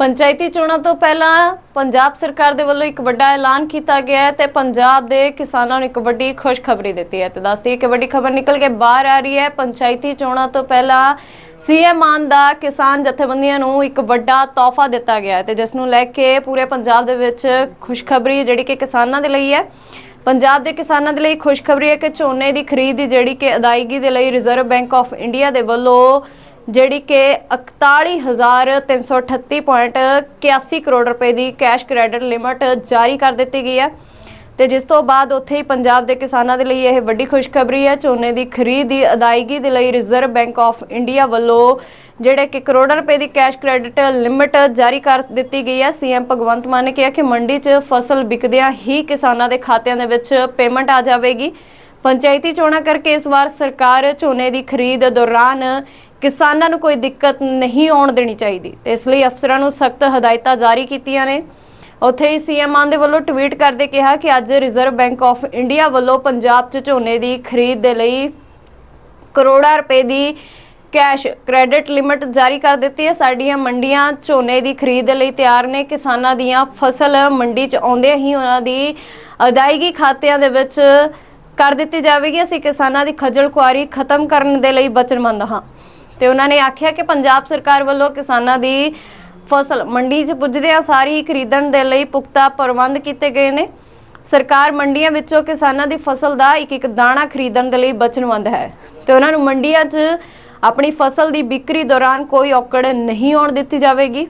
ਪੰਚਾਇਤੀ ਚੋਣਾਂ ਤੋਂ ਪਹਿਲਾਂ ਪੰਜਾਬ ਸਰਕਾਰ ਦੇ ਵੱਲੋਂ ਇੱਕ ਵੱਡਾ ਐਲਾਨ ਕੀਤਾ ਗਿਆ ਹੈ ਤੇ ਪੰਜਾਬ ਦੇ ਕਿਸਾਨਾਂ ਨੂੰ ਇੱਕ ਵੱਡੀ ਖੁਸ਼ਖਬਰੀ ਦਿੱਤੀ ਹੈ। ਤੇ ਦੱਸਦੀ ਹੈ ਕਿ ਵੱਡੀ ਖਬਰ ਨਿਕਲ ਕੇ ਬਾਹਰ ਆ ਰਹੀ ਹੈ। ਪੰਚਾਇਤੀ ਚੋਣਾਂ ਤੋਂ ਪਹਿਲਾਂ ਸੀਐਮ ਮਾਨ ਦਾ ਕਿਸਾਨ ਜਥੇਬੰਦੀਆਂ ਨੂੰ ਇੱਕ ਵੱਡਾ ਤੋਹਫਾ ਦਿੱਤਾ ਗਿਆ ਹੈ ਤੇ ਜਿਸ ਨੂੰ ਲੈ ਕੇ ਪੂਰੇ ਪੰਜਾਬ ਦੇ ਵਿੱਚ ਖੁਸ਼ਖਬਰੀ ਜਿਹੜੀ ਕਿ ਕਿਸਾਨਾਂ ਦੇ ਲਈ ਹੈ। ਪੰਜਾਬ ਦੇ ਕਿਸਾਨਾਂ ਦੇ ਲਈ ਖੁਸ਼ਖਬਰੀ ਹੈ ਕਿ ਝੋਨੇ ਦੀ ਖਰੀਦ ਦੀ ਜਿਹੜੀ ਕਿ ਅਦਾਇਗੀ ਦੇ ਲਈ ਰਿਜ਼ਰਵ ਬੈਂਕ ਆਫ ਇੰਡੀਆ ਦੇ ਵੱਲੋਂ ਜਿਹੜੀ ਕਿ 41338.81 ਕਰੋੜ ਰੁਪਏ ਦੀ ਕੈਸ਼ ਕ੍ਰੈਡਿਟ ਲਿਮਟ ਜਾਰੀ ਕਰ ਦਿੱਤੀ ਗਈ ਹੈ। ਤੇ ਜਿਸ ਤੋਂ ਬਾਅਦ ਉੱਥੇ ਹੀ ਪੰਜਾਬ ਦੇ ਕਿਸਾਨਾਂ ਦੇ ਲਈ ਇਹ ਵੱਡੀ ਖੁਸ਼ਖਬਰੀ ਹੈ। ਝੋਨੇ ਦੀ ਖਰੀਦ ਦੀ ਅਦਾਇਗੀ ਦੇ ਲਈ ਰਿਜ਼ਰਵ ਬੈਂਕ ਆਫ ਇੰਡੀਆ ਵੱਲੋਂ ਜਿਹੜੇ ਕਿ ਕਰੋੜਾਂ ਰੁਪਏ ਦੀ ਕੈਸ਼ ਕ੍ਰੈਡਿਟ ਲਿਮਟ ਜਾਰੀ ਕਰ ਦਿੱਤੀ ਗਈ ਹੈ। ਸੀਐਮ ਭਗਵੰਤ ਮਾਨ ਨੇ ਕਿਹਾ ਕਿ ਮੰਡੀ 'ਚ ਫਸਲ ਵਿਕਦਿਆਂ ਹੀ ਕਿਸਾਨਾਂ ਦੇ ਖਾਤਿਆਂ ਦੇ ਵਿੱਚ ਪੇਮੈਂਟ ਆ ਜਾਵੇਗੀ। ਪੰਚਾਇਤੀ ਚੋਣਾਂ ਕਰਕੇ ਇਸ ਵਾਰ ਸਰਕਾਰ ਝੋਨੇ ਦੀ ਖਰੀਦ ਦੌਰਾਨ ਕਿਸਾਨਾਂ ਨੂੰ ਕੋਈ ਦਿੱਕਤ ਨਹੀਂ ਆਉਣ ਦੇਣੀ ਚਾਹੀਦੀ। ਤੇ ਇਸ ਲਈ ਅਫਸਰਾਂ ਨੂੰ ਸਖਤ ਹਦਾਇਤਾਂ ਜਾਰੀ ਕੀਤੀਆਂ ਨੇ। ਉੱਥੇ ਹੀ ਸੀਐਮ ਮਾਨ ਦੇ ਵੱਲੋਂ ਟਵੀਟ ਕਰਦੇ ਕਿਹਾ ਕਿ ਅੱਜ ਰਿਜ਼ਰਵ ਬੈਂਕ ਆਫ ਇੰਡੀਆ ਵੱਲੋਂ ਪੰਜਾਬ 'ਚ ਝੋਨੇ ਦੀ ਖਰੀਦ ਦੇ ਲਈ ਕਰੋੜਾਂ ਰੁਪਏ ਦੀ ਕੈਸ਼ ਕ੍ਰੈਡਿਟ ਲਿਮਟ ਜਾਰੀ ਕਰ ਦਿੱਤੀ ਹੈ। ਸਾਡੀਆਂ ਮੰਡੀਆਂ ਝੋਨੇ ਦੀ ਖਰੀਦ ਲਈ ਤਿਆਰ ਨੇ। ਕਿਸਾਨਾਂ ਦੀਆਂ ਫਸਲ ਮੰਡੀ 'ਚ ਆਉਂਦਿਆਂ ਹੀ ਉਹਨਾਂ ਦੀ ਅਦਾਇਗੀ ਖਾਤਿਆਂ ਦੇ ਵਿੱਚ ਕਰ ਦਿੱਤੀ ਜਾਵੇਗੀ। ਅਸੀਂ ਕਿਸਾਨਾਂ ਦੀ ਖੱਜਲ ਖੁਆਰੀ ਖਤਮ ਕਰਨ ਦੇ ਲਈ ਵਚਨਬੱਧ ਹਾਂ। ਤੇ ਉਹਨਾਂ ਨੇ ਆਖਿਆ ਕਿ ਪੰਜਾਬ ਸਰਕਾਰ ਵੱਲੋਂ ਕਿਸਾਨਾਂ ਦੀ ਫਸਲ ਮੰਡੀ 'ਚ ਪੁੱਜਦਿਆਂ ਸਾਰੀ ਖਰੀਦਣ ਦੇ ਲਈ ਪੁਖਤਾ ਪ੍ਰਬੰਧ ਕੀਤੇ ਗਏ ਨੇ। ਸਰਕਾਰ ਮੰਡੀਆਂ ਵਿੱਚੋਂ ਕਿਸਾਨਾਂ ਦੀ ਫਸਲ ਦਾ ਇੱਕ ਇੱਕ ਦਾਣਾ ਖਰੀਦਣ ਦੇ ਲਈ ਵਚਨਬੱਧ ਹੈ ਤੇ ਉਹਨਾਂ ਨੂੰ ਮੰਡੀਆਂ 'ਚ ਆਪਣੀ ਫਸਲ ਦੀ ਵਿਕਰੀ ਦੌਰਾਨ ਕੋਈ ਔਕੜ ਨਹੀਂ ਆਉਣ ਦਿੱਤੀ ਜਾਵੇਗੀ।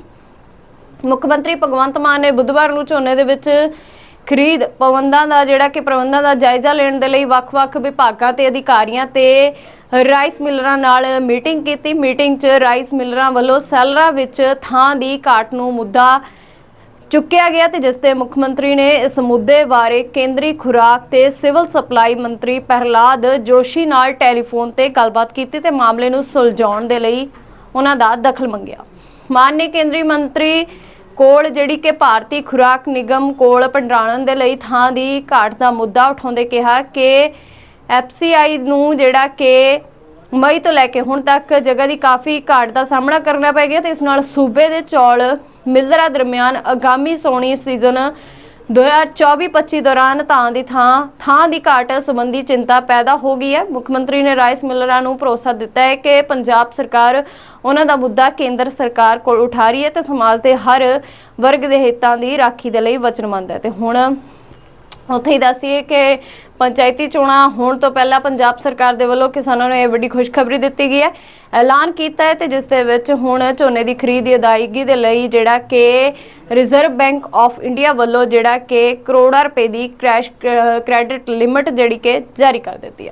ਮੁੱਖ ਮੰਤਰੀ ਭਗਵੰਤ ਮਾਨ ਨੇ ਬੁੱਧਵਾਰ ਨੂੰ ਝੋਨੇ ਦੇ ਵਿੱਚ ਖਰੀਦ ਪ੍ਰਬੰਧਾਂ ਦਾ ਜਿਹੜਾ ਕਿ ਪ੍ਰਬੰਧਾਂ ਦਾ ਜਾਇਜ਼ਾ ਲੈਣ ਦੇ ਲਈ ਵੱਖ-ਵੱਖ ਵਿਭਾਗਾਂ ਤੇ ਅਧਿਕਾਰੀਆਂ ਤੇ ਰਾਈਸ ਮਿਲਰਾਂ ਨਾਲ ਮੀਟਿੰਗ ਕੀਤੀ। ਮੀਟਿੰਗ 'ਚ ਰਾਈਸ ਮਿਲਰਾਂ ਵੱਲੋਂ ਸੈਲਰਾਂ ਵਿੱਚ ਥਾਂ ਦੀ ਘਾਟ ਨੂੰ ਮੁੱਦਾ ਚੁੱਕਿਆ ਗਿਆ ਤੇ ਜਿਸ ਤੇ ਮੁੱਖ ਮੰਤਰੀ ਨੇ ਇਸ ਮੁੱਦੇ ਬਾਰੇ ਕੇਂਦਰੀ ਖੁਰਾਕ ਤੇ ਸਿਵਲ ਸਪਲਾਈ ਮੰਤਰੀ ਪ੍ਰਹਲਾਦ ਜੋਸ਼ੀ ਨਾਲ ਟੈਲੀਫੋਨ ਤੇ ਗੱਲਬਾਤ ਕੀਤੀ ਤੇ ਮਾਮਲੇ ਨੂੰ ਸੁਲਝਾਉਣ ਦੇ ਲਈ ਉਹਨਾਂ ਦਾ ਦਖਲ ਮੰਗਿਆ। ਮਾਨ ਨੇ ਕੇਂਦਰੀ ਮੰਤਰੀ ਕੋਲ ਜਿਹੜੀ ਕਿ ਭਾਰਤੀ ਖੁਰਾਕ ਨਿਗਮ ਕੋਲ ਭੰਡਾਰਨ ਦੇ ਲਈ ਥਾਂ ਦੀ ਘਾਟ ਦਾ ਮੁੱਦਾ ਉਠਾਉਂਦੇ ਕਿਹਾ ਕਿ ਐਫਸੀਆਈ ਨੂੰ ਜਿਹੜਾ ਕਿ ਮਈ ਤੋਂ ਲੈ ਕੇ ਹੁਣ ਤੱਕ ਜਗ੍ਹਾ ਦੀ ਕਾਫੀ ਘਾਟ ਦਾ ਸਾਹਮਣਾ ਕਰਨਾ ਪੈ ਗਿਆ ਤੇ ਇਸ ਨਾਲ ਸੂਬੇ ਦੇ ਚੌਲ ਮਿਲਰਾਂ ਦਰਮਿਆਨ ਆਗਾਮੀ ਸੋਣੀ ਸੀਜ਼ਨ 2024-25 ਦੌਰਾਨ ਥਾਂ ਦੀ ਥਾਂ ਥਾਂ ਦੀ ਘਾਟ ਸੰਬੰਧੀ ਚਿੰਤਾ ਪੈਦਾ ਹੋ ਗਈ ਹੈ। ਮੁੱਖ ਮੰਤਰੀ ਨੇ ਰਾਈਸ ਮਿਲਰਾਂ ਨੂੰ ਭਰੋਸਾ ਦਿੱਤਾ ਹੈ ਕਿ ਪੰਜਾਬ ਸਰਕਾਰ ਉਹਨਾਂ ਦਾ ਮੁੱਦਾ ਕੇਂਦਰ ਸਰਕਾਰ ਕੋਲ ਉਠਾ ਰਹੀ ਹੈ ਤੇ ਸਮਾਜ ਦੇ ਹਰ ਵਰਗ ਦੇ ਹਿੱਤਾਂ ਦੀ ਰਾਖੀ ਦੇ ਲਈ ਵਚਨਬੱਧ ਹੈ। ਤੇ ਹੁਣ ਉੱਥੇ ਹੀ ਦੱਸਦੀਏ ਕਿ ਪੰਚਾਇਤੀ ਚੋਣਾਂ ਹੋਣ ਤੋਂ ਪਹਿਲਾਂ ਪੰਜਾਬ ਸਰਕਾਰ ਦੇ ਵੱਲੋਂ ਕਿਸਾਨਾਂ ਨੂੰ ਇਹ ਵੱਡੀ ਖੁਸ਼ਖਬਰੀ ਦਿੱਤੀ ਗਈ ਹੈ। ਐਲਾਨ ਕੀਤਾ ਹੈ ਤੇ ਜਿਸ ਦੇ ਵਿੱਚ ਹੁਣ ਝੋਨੇ ਦੀ ਖਰੀਦ ਦੀ ਅਦਾਇਗੀ ਦੇ ਲਈ ਜਿਹੜਾ ਕਿ ਰਿਜ਼ਰਵ ਬੈਂਕ ਆਫ ਇੰਡੀਆ ਵੱਲੋਂ ਜਿਹੜਾ ਕਿ ਕਰੋੜਾਂ ਰੁਪਏ ਦੀ ਕ੍ਰੈਸ਼ ਕ੍ਰੈਡਿਟ ਲਿਮਟ ਜਿਹੜੀ ਕਿ ਜਾਰੀ ਕਰ ਦਿੱਤੀ ਹੈ।